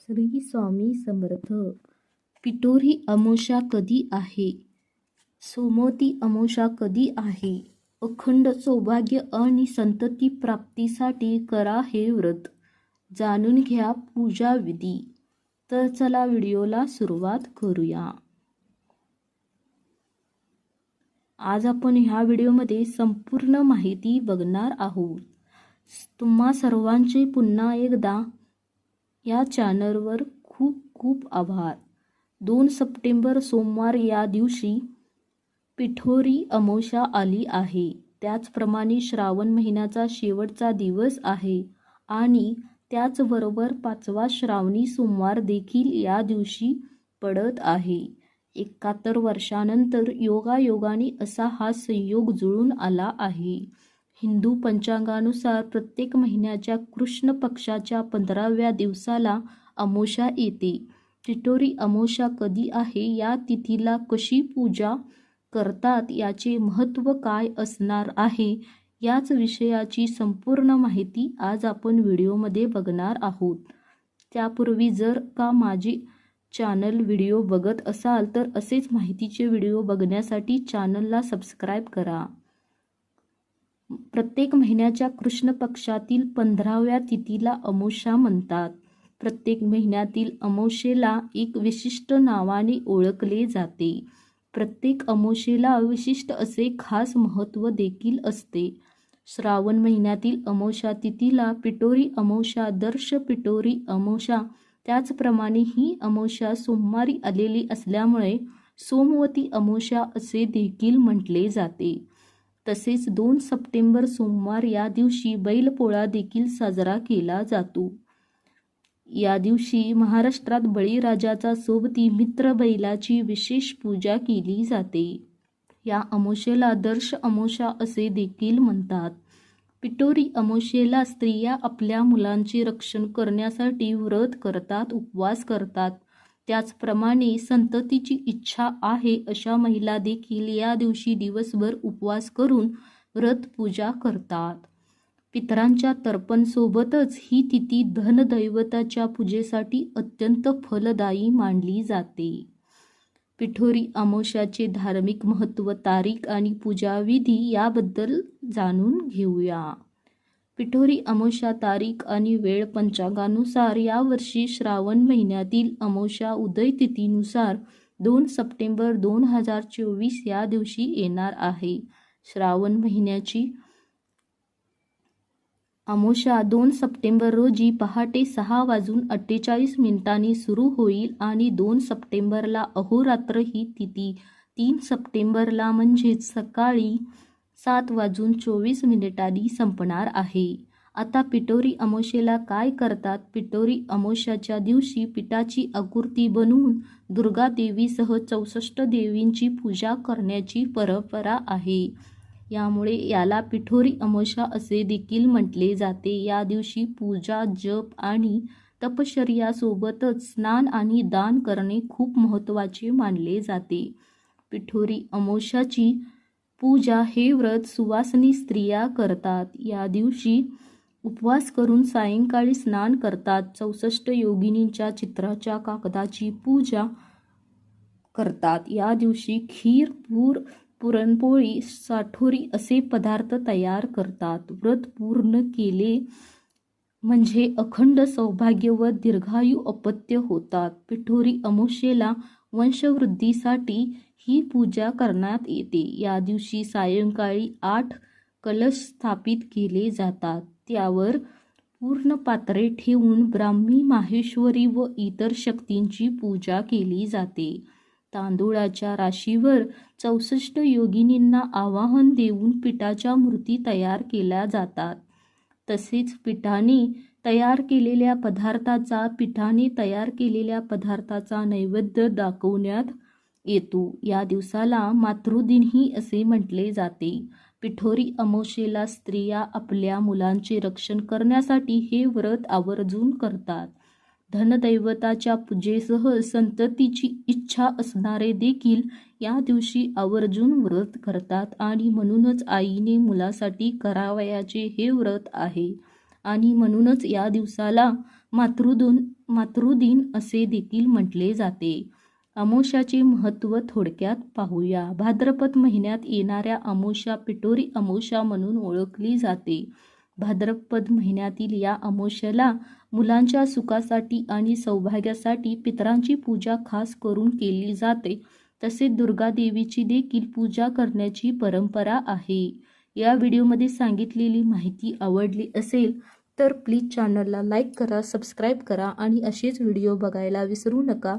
श्री स्वामी समर्थ. पिठोरी अमोषा कधी आहे? सोमोती अमोषा कधी आहे? अखंड सौभाग्य आणि संतती प्राप्तीसाठी करा हे व्रत. जाणून घ्या पूजा विधी. तर चला व्हिडिओला सुरुवात करूया. आज आपण ह्या व्हिडिओमध्ये संपूर्ण माहिती बघणार आहोत. तुम्हा सर्वांचे पुन्हा एकदा या चॅनलवर खूप खूप आभार. दोन सप्टेंबर सोमवार या दिवशी पिठोरी अमावस्या आली आहे. त्याचप्रमाणे श्रावण महिन्याचा शेवटचा दिवस आहे आणि त्याचबरोबर पाचवा श्रावणी सोमवार देखील या दिवशी पडत आहे. एकाहत्तर वर्षानंतर योगायोगाने असा हा संयोग जुळून आला आहे. हिंदू पंचांगानुसार प्रत्येक महिन्याच्या कृष्ण पक्षाच्या पंधराव्या दिवसाला अमोषा येते. टिटोरी अमोषा कधी आहे? या तिथीला कशी पूजा करतात? याचे महत्त्व काय असणार आहे? याच विषयाची संपूर्ण माहिती आज आपण व्हिडिओमध्ये बघणार आहोत. त्यापूर्वी जर का माझी चॅनल व्हिडिओ बघत असाल तर असेच माहितीचे व्हिडिओ बघण्यासाठी चॅनलला सबस्क्राईब करा. प्रत्येक महिन्याच्या कृष्ण पक्षातील पंधराव्या तिथीला अमोषा म्हणतात. प्रत्येक महिन्यातील अमोषेला एक विशिष्ट नावाने ओळखले जाते. प्रत्येक अमोषेला विशिष्ट असे खास महत्त्व देखील असते. श्रावण महिन्यातील अमोषा तिथीला पिटोरी अमोषा दर्श पिटोरी अमोषा त्याचप्रमाणे ही अमोषा सोमवारी आलेली असल्यामुळे सोमवती अमोषा असे देखील म्हटले जाते. तसेच दोन सप्टेंबर सोमवार या दिवशी बैलपोळा देखील साजरा केला जातो. या दिवशी महाराष्ट्रात बळीराजाचा सोबती मित्र बैलाची विशेष पूजा केली जाते. या अमोशेला दर्श अमोशा असे देखील म्हणतात. पिटोरी अमोशेला स्त्रिया आपल्या मुलांचे रक्षण करण्यासाठी व्रत करतात उपवास करतात. त्याचप्रमाणे संततीची इच्छा आहे अशा महिला देखील या दिवशी दिवसभर उपवास करून व्रत पूजा करतात. पितरांच्या तर्पणसोबतच ही तिथी धनदैवताच्या पूजेसाठी अत्यंत फलदायी मानली जाते. पिठोरी अमोशाचे धार्मिक महत्त्व तारीख आणि पूजाविधी याबद्दल जाणून घेऊया. पिठोरी अमावस्या तारीख आणि वेळ पंचांगानुसार यावर्षी श्रावण महिन्यातील अमावस्या उदय तिथीनुसार दोन सप्टेंबर दोन हजार चोवीस या दिवशी येणार आहे. श्रावण महिन्याची अमोशा दोन सप्टेंबर रोजी पहाटे सहा वाजून अठ्ठेचाळीस मिनिटांनी सुरू होईल आणि दोन सप्टेंबरला अहोरात्र ही तिथी. तीन सप्टेंबरला म्हणजेच सकाळी सात वाजून चोवीस मिनिटांनी संपणार आहे. आता पिटोरी अमावस्येला काय करतात? पिटोरी अमावस्याच्या दिवशी पिठाची आकृती बनवून दुर्गा देवीसह चौसष्ट देवींची पूजा करण्याची परंपरा आहे. यामुळे याला पिठोरी अमावस्या असे देखील म्हटले जाते. या दिवशी पूजा जप आणि तपश्चर्यासोबतच स्नान आणि दान करणे खूप महत्त्वाचे मानले जाते. पिठोरी अमावस्याची पूजा हे व्रत सुवासनी स्त्रिया करतात. या दिवशी उपवास करून सायंकाळी स्नान करतात. चौसष्ट योगिनींच्या चित्राच्या कागदाची पूजा करतात. या दिवशी खीर पूर पुरणपोळी साठोरी असे पदार्थ तयार करतात. व्रत पूर्ण केले म्हणजे अखंड सौभाग्य व दीर्घायू अपत्य होतात. पिठोरी अमावस्येला वंशवृद्धीसाठी ही पूजा करण्यात येते. या दिवशी सायंकाळी आठ कलश स्थापित केले जातात. त्यावर पूर्ण पात्रे ठेवून ब्राह्मी माहेश्वरी व इतर शक्तींची पूजा केली जाते. तांदूळाच्या राशीवर चौसष्ट योगिनींना आवाहन देऊन पिठाच्या मूर्ती तयार केल्या जातात. तसेच पिठाने तयार केलेल्या पदार्थाचा पिठाने तयार केलेल्या पदार्थाचा नैवेद्य दाखवण्यात येतो. या दिवसाला मातृदिनही असे म्हटले जाते. पिठोरी अमोशेला स्त्रिया आपल्या मुलांचे रक्षण करण्यासाठी हे व्रत आवर्जून करतात. धनदैवताच्या पूजेसह संततीची इच्छा असणारे देखील या दिवशी आवर्जून व्रत करतात आणि म्हणूनच आईने मुलासाठी करावयाचे हे व्रत आहे. आणि म्हणूनच या दिवसाला मातृदून मातृदिन असे देखील म्हटले जाते. अमावस्याचे महत्त्व थोडक्यात पाहूया. भाद्रपद महिन्यात येणाऱ्या अमोशा पिटोरी अमोशा म्हणून ओळखली जाते. भाद्रपद महिन्यातील या अमोशेला मुलांच्या सुखासाठी आणि सौभाग्यासाठी पितरांची पूजा खास करून केली जाते. तसेच दुर्गादेवीची देखील पूजा करण्याची परंपरा आहे. या व्हिडिओमध्ये सांगितलेली माहिती आवडली असेल तर प्लीज चॅनलला लाईक करा सबस्क्राईब करा आणि असेच व्हिडिओ बघायला विसरू नका.